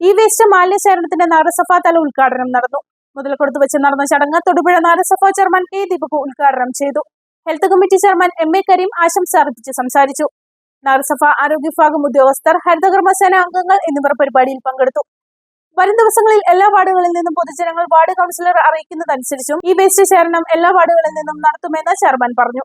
ഈ വേസ്റ്റ് മാലിന്യ ശേഖരണത്തിന്റെ നഗരസഭാ തല ഉദ്ഘാടനം നടന്നു. മുതലക്കൊടുത്ത് വെച്ച് നടന്ന ചടങ്ങ് തൊടുപുഴ നഗരസഭാ ചെയർമാൻ കെ ദീപക് ഉദ്ഘാടനം ചെയ്തു. Health committee chairman M A Kareem ആശംസ അർപ്പിച്ച് സംസാരിച്ചു. നഗരസഭ ആരോഗ്യ വിഭാഗം ഉദ്യോഗസ്ഥർ ഹരിതകർമ്മസേന അംഗങ്ങൾ എന്നിവർ പരിപാടിയിൽ പങ്കെടുത്തു. വരും ദിവസങ്ങളിൽ എല്ലാ വാർഡുകളിൽ നിന്നും പൊതുജനങ്ങൾ വാർഡ് കൗൺസിലർ അറിയിക്കുന്നതനുസരിച്ചും ഈ വേസ്റ്റ് ശേഖരണം എല്ലാ വാർഡുകളിൽ നിന്നും നടത്തുമെന്ന് ചെയർമാൻ പറഞ്ഞു.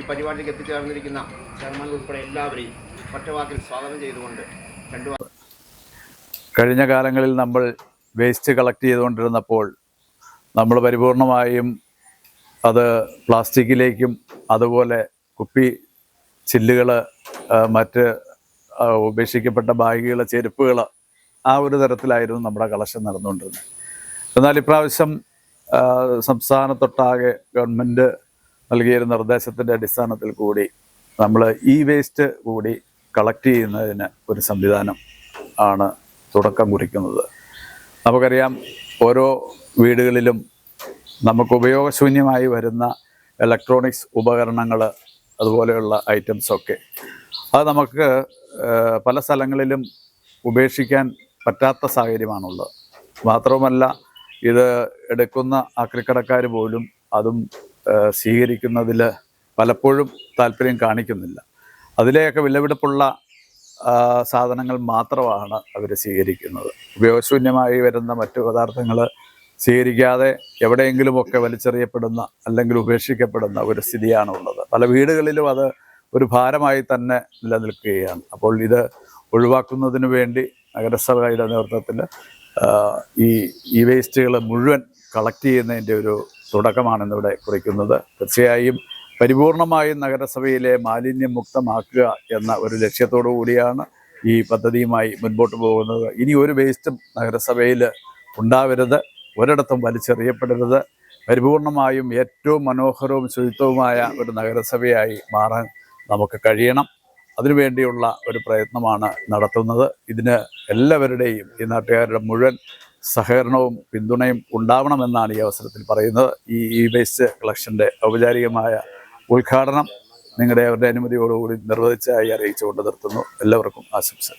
ഈ പരിപാടിക്ക് എത്തിച്ചേർന്നിരിക്കുന്ന ചെയർമാൻ ഉൾപ്പെടെ എല്ലാവരെയും ഒറ്റവാക്കിൽ സ്വാഗതം ചെയ്തുകൊണ്ട് രണ്ടു കഴിഞ്ഞ കാലങ്ങളിൽ നമ്മൾ വേസ്റ്റ് കളക്ട് ചെയ്തുകൊണ്ടിരുന്നപ്പോൾ നമ്മൾ പരിപൂർണമായും അത് പ്ലാസ്റ്റിക്കിലേക്കും അതുപോലെ കുപ്പി ചില്ലുകൾ മറ്റ് ഉപേക്ഷിക്കപ്പെട്ട ബാഗുകൾ ചെരുപ്പുകൾ ആ ഒരു തരത്തിലായിരുന്നു നമ്മുടെ കളക്ഷൻ നടന്നുകൊണ്ടിരുന്നത്. എന്നാൽ ഇപ്രാവശ്യം സംസ്ഥാനത്തൊട്ടാകെ ഗവൺമെന്റ് നൽകിയൊരു നിർദ്ദേശത്തിന്റെ അടിസ്ഥാനത്തിൽ കൂടി നമ്മൾ ഇ വേസ്റ്റ് കൂടി കളക്ട് ചെയ്യുന്നതിന് ഒരു സംവിധാനം ആണ് തുടക്കം കുറിക്കുന്നത്. നമുക്കറിയാം ഓരോ വീടുകളിലും നമുക്ക് ഉപയോഗശൂന്യമായി വരുന്ന ഇലക്ട്രോണിക്സ് ഉപകരണങ്ങൾ അതുപോലെയുള്ള ഐറ്റംസൊക്കെ അത് നമുക്ക് പല സ്ഥലങ്ങളിലും ഉപേക്ഷിക്കാൻ പറ്റാത്ത സാഹചര്യമാണുള്ളത്. മാത്രവുമല്ല ഇത് എടുക്കുന്ന അക്രിക്കടക്കാർ പോലും അതും സ്വീകരിക്കുന്നതിൽ പലപ്പോഴും താല്പര്യം കാണിക്കുന്നില്ല. അതിലെയൊക്കെ വിലപിടിപ്പുള്ള സാധനങ്ങൾ മാത്രമാണ് അവർ സ്വീകരിക്കുന്നത്. ഉപയോഗശൂന്യമായി വരുന്ന മറ്റു പദാർത്ഥങ്ങൾ സ്വീകരിക്കാതെ എവിടെയെങ്കിലുമൊക്കെ വലിച്ചെറിയപ്പെടുന്ന അല്ലെങ്കിൽ ഉപേക്ഷിക്കപ്പെടുന്ന ഒരു സ്ഥിതിയാണുള്ളത്. പല വീടുകളിലും അത് ഒരു ഭാരമായി തന്നെ നിലനിൽക്കുകയാണ്. അപ്പോൾ ഇത് ഒഴിവാക്കുന്നതിന് വേണ്ടി നഗരസഭയുടെ നേതൃത്വത്തിൽ ഈ ഈ വേസ്റ്റുകൾ മുഴുവൻ കളക്ട് ചെയ്യുന്നതിന്റെ ഒരു തുടക്കമാണ് ഇന്നിവിടെ കുറിക്കുന്നത്. തീർച്ചയായും പരിപൂർണമായും നഗരസഭയിലെ മാലിന്യം മുക്തമാക്കുക എന്ന ഒരു ലക്ഷ്യത്തോടു കൂടിയാണ് ഈ പദ്ധതിയുമായി മുൻപോട്ട് പോകുന്നത്. ഇനി ഒരു വേസ്റ്റും നഗരസഭയിൽ ഉണ്ടാവരുത്. ഒരിടത്തും വലിച്ചെറിയപ്പെടരുത്. പരിപൂർണമായും ഏറ്റവും മനോഹരവും ശുചിത്വവുമായ ഒരു നഗരസഭയായി മാറാൻ നമുക്ക് കഴിയണം. അതിനുവേണ്ടിയുള്ള ഒരു പ്രയത്നമാണ് നടത്തുന്നത്. ഇതിന് എല്ലാവരുടെയും ഈ നാട്ടുകാരുടെ മുഴുവൻ സഹകരണവും പിന്തുണയും ഉണ്ടാവണമെന്നാണ് ഈ അവസരത്തിൽ പറയുന്നത്. ഈ ഇ വേസ്റ്റ് കളക്ഷന്റെ ഔപചാരികമായ ഉദ്ഘാടനം നിങ്ങളുടെ അവരുടെ അനുമതിയോടുകൂടി നിർവഹിച്ചായി അറിയിച്ചുകൊണ്ട് നിർത്തുന്നു. എല്ലാവർക്കും ആശംസ